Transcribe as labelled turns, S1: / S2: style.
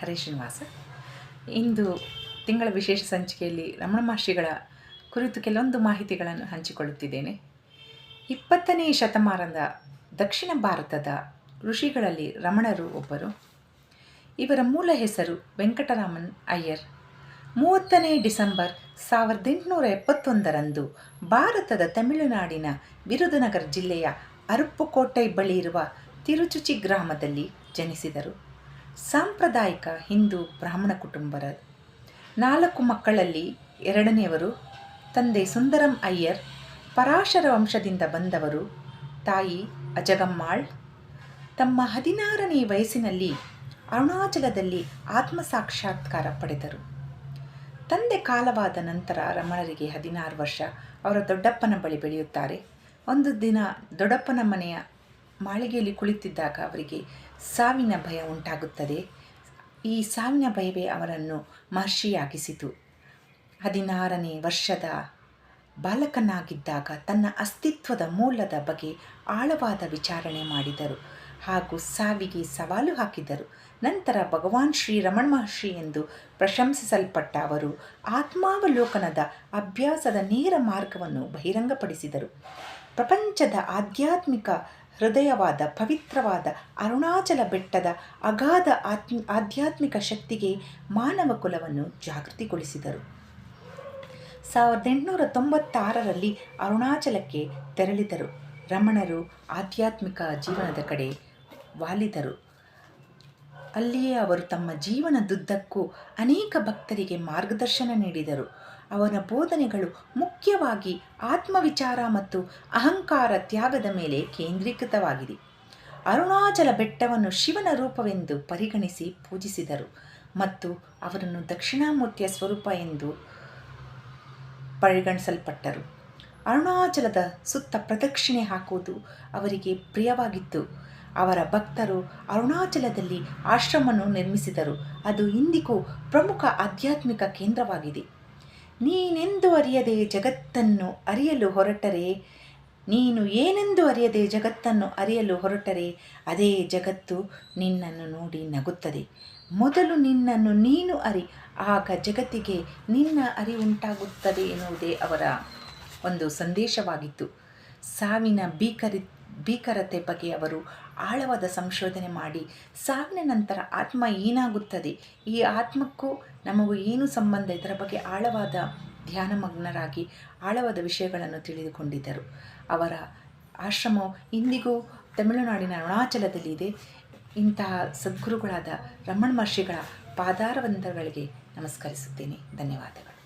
S1: ಹರೇ ಶ್ರೀನಿವಾಸ ಇಂದು ತಿಂಗಳ ವಿಶೇಷ ಸಂಚಿಕೆಯಲ್ಲಿ ರಮಣ ಮಹರ್ಷಿಗಳ ಕುರಿತು ಕೆಲವೊಂದು ಮಾಹಿತಿಗಳನ್ನು ಹಂಚಿಕೊಳ್ಳುತ್ತಿದ್ದೇನೆ. ಇಪ್ಪತ್ತನೇ ಶತಮಾನದ ದಕ್ಷಿಣ ಭಾರತದ ಋಷಿಗಳಲ್ಲಿ ರಮಣರು ಒಬ್ಬರು. ಇವರ ಮೂಲ ಹೆಸರು ವೆಂಕಟರಾಮನ್ ಅಯ್ಯರ್. ಮೂವತ್ತನೇ ಡಿಸೆಂಬರ್ ಸಾವಿರದ ಎಂಟುನೂರ ಎಪ್ಪತ್ತೊಂದರಂದು ಭಾರತದ ತಮಿಳುನಾಡಿನ ವಿರುದುನಗರ ಜಿಲ್ಲೆಯ ಅರುಪ್ಪುಕೋಟೆ ಬಳಿ ಇರುವ ತಿರುಚುಚಿ ಗ್ರಾಮದಲ್ಲಿ ಜನಿಸಿದರು. ಸಾಂಪ್ರದಾಯಿಕ ಹಿಂದೂ ಬ್ರಾಹ್ಮಣ ಕುಟುಂಬರ ನಾಲ್ಕು ಮಕ್ಕಳಲ್ಲಿ ಎರಡನೆಯವರು ತಂದೆ ಸುಂದರಂ ಅಯ್ಯರ್, ಪರಾಶರ ವಂಶದಿಂದ ಬಂದವರು ತಾಯಿ ಅಜಗಮ್ಮಾಳ್. ತಮ್ಮ ಹದಿನಾರನೇ ವಯಸ್ಸಿನಲ್ಲಿ ಅರುಣಾಚಲದಲ್ಲಿ ಆತ್ಮಸಾಕ್ಷಾತ್ಕಾರ ಪಡೆದರು. ತಂದೆ ಕಾಲವಾದ ನಂತರ ರಮಣರಿಗೆ ಹದಿನಾರು ವರ್ಷ, ಅವರ ದೊಡ್ಡಪ್ಪನ ಬಳಿ ಬೆಳೆಯುತ್ತಾರೆ. ಒಂದು ದಿನ ದೊಡ್ಡಪ್ಪನ ಮನೆಯ ಮಾಳಿಗೆಯಲ್ಲಿ ಕುಳಿತಿದ್ದಾಗ ಅವರಿಗೆ ಸಾವಿನ ಭಯ ಉಂಟಾಗುತ್ತದೆ. ಈ ಸಾವಿನ ಭಯವೇ ಅವರನ್ನು ಮಹರ್ಷಿಯಾಗಿಸಿತು. ಹದಿನಾರನೇ ವರ್ಷದ ಬಾಲಕನಾಗಿದ್ದಾಗ ತನ್ನ ಅಸ್ತಿತ್ವದ ಮೂಲದ ಬಗ್ಗೆ ಆಳವಾದ ವಿಚಾರಣೆ ಮಾಡಿದರು ಹಾಗೂ ಸಾವಿಗೆ ಸವಾಲು ಹಾಕಿದರು. ನಂತರ ಭಗವಾನ್ ಶ್ರೀ ರಮಣ ಮಹರ್ಷಿ ಎಂದು ಪ್ರಶಂಸಿಸಲ್ಪಟ್ಟ ಅವರು ಆತ್ಮಾವಲೋಕನದ ಅಭ್ಯಾಸದ ನೇರ ಮಾರ್ಗವನ್ನು ಬಹಿರಂಗಪಡಿಸಿದರು. ಪ್ರಪಂಚದ ಆಧ್ಯಾತ್ಮಿಕ ಹೃದಯವಾದ, ಪವಿತ್ರವಾದ, ಅರುಣಾಚಲ ಬೆಟ್ಟದ ಅಗಾಧ ಆತ್ಮ, ಆಧ್ಯಾತ್ಮಿಕ ಶಕ್ತಿಗೆ ಮಾನವ ಕುಲವನ್ನು ಜಾಗೃತಿಗೊಳಿಸಿದರು. ಸಾವಿರದ ಎಂಟುನೂರ ತೊಂಬತ್ತಾರರಲ್ಲಿ ಅರುಣಾಚಲಕ್ಕೆ ತೆರಳಿದರು. ರಮಣರು ಆಧ್ಯಾತ್ಮಿಕ ಜೀವನದ ಕಡೆ ವಾಲಿದರು. ಅಲ್ಲಿಯೇ ಅವರು ತಮ್ಮ ಜೀವನದುದ್ದಕ್ಕೂ ಅನೇಕ ಭಕ್ತರಿಗೆ ಮಾರ್ಗದರ್ಶನ ನೀಡಿದರು. ಅವರ ಬೋಧನೆಗಳು ಮುಖ್ಯವಾಗಿ ಆತ್ಮವಿಚಾರ ಮತ್ತು ಅಹಂಕಾರ ತ್ಯಾಗದ ಮೇಲೆ ಕೇಂದ್ರೀಕೃತವಾಗಿದೆ. ಅರುಣಾಚಲ ಬೆಟ್ಟವನ್ನು ಶಿವನ ರೂಪವೆಂದು ಪರಿಗಣಿಸಿ ಪೂಜಿಸಿದರು ಮತ್ತು ಅವರನ್ನು ದಕ್ಷಿಣಾಮೂರ್ತಿಯ ಸ್ವರೂಪ ಎಂದು ಪರಿಗಣಿಸಲ್ಪಟ್ಟರು. ಅರುಣಾಚಲದ ಸುತ್ತ ಪ್ರದಕ್ಷಿಣೆ ಹಾಕುವುದು ಅವರಿಗೆ ಪ್ರಿಯವಾಗಿತ್ತು. ಅವರ ಭಕ್ತರು ಅರುಣಾಚಲದಲ್ಲಿ ಆಶ್ರಮವನ್ನು ನಿರ್ಮಿಸಿದರು. ಅದು ಇಂದಿಗೂ ಪ್ರಮುಖ ಆಧ್ಯಾತ್ಮಿಕ ಕೇಂದ್ರವಾಗಿದೆ. ನೀನೆಂದು ಅರಿಯದೆ ಜಗತ್ತನ್ನು ಅರಿಯಲು ಹೊರಟರೆ? ನೀನು ಏನೆಂದು ಅರಿಯದೆ ಜಗತ್ತನ್ನು ಅರಿಯಲು ಹೊರಟರೆ? ಅದೇ ಜಗತ್ತು ನಿನ್ನನ್ನು ನೋಡಿ ನಗುತ್ತದೆ. ಮೊದಲು ನಿನ್ನನ್ನು ನೀನು ಅರಿ, ಆಗ ಜಗತ್ತಿಗೆ ನಿನ್ನ ಅರಿವುಂಟಾಗುತ್ತದೆ ಎನ್ನುವುದೇ ಅವರ ಒಂದು ಸಂದೇಶವಾಗಿತ್ತು. ಸಾವಿನ ಭೀಕರಿ ಭೀಕರತೆ ಬಗ್ಗೆ ಅವರು ಆಳವಾದ ಸಂಶೋಧನೆ ಮಾಡಿ ಸಾವಿನ ನಂತರ ಆತ್ಮ ಏನಾಗುತ್ತದೆ? ಈ ಆತ್ಮಕ್ಕೂ ನಮಗೂ ಏನು ಸಂಬಂಧ? ಇದರ ಬಗ್ಗೆ ಆಳವಾದ ಧ್ಯಾನಮಗ್ನರಾಗಿ ಆಳವಾದ ವಿಷಯಗಳನ್ನು ತಿಳಿದುಕೊಂಡಿದ್ದರು. ಅವರ ಆಶ್ರಮವು ಇಂದಿಗೂ ತಮಿಳುನಾಡಿನ ಅರುಣಾಚಲದಲ್ಲಿದೆ ಇಂತಹ ಸದ್ಗುರುಗಳಾದ ರಮಣ ಮಹರ್ಷಿಗಳ ಪಾದಾರವಂತಗಳಿಗೆ ನಮಸ್ಕರಿಸುತ್ತೇನೆ. ಧನ್ಯವಾದಗಳು.